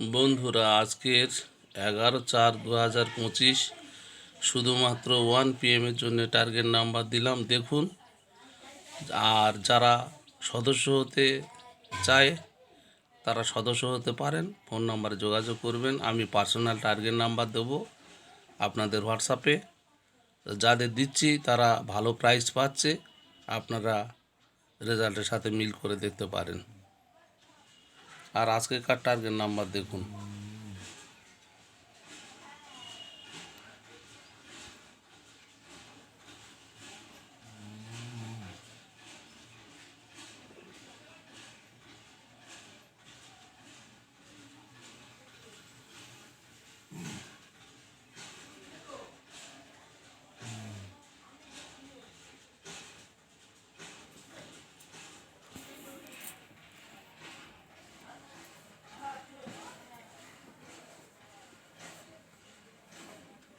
বন্ধুরা, আজকের এগারো চার দু হাজার পঁচিশ শুধুমাত্র ওয়ান পিএমের জন্য টার্গেট নাম্বার দিলাম। দেখুন, আর যারা সদস্য হতে চায়, তারা সদস্য হতে পারেন। ফোন নাম্বারে যোগাযোগ করবেন। আমি পার্সোনাল টার্গেট নাম্বার দেবো আপনাদের হোয়াটসঅ্যাপে যাদের দিচ্ছি, তারা ভালো প্রাইস পাচ্ছে। আপনারা রেজাল্টের সাথে মিল করে দেখতে পারেন। আর আজকেকার টার্গেট নাম্বার দেখুন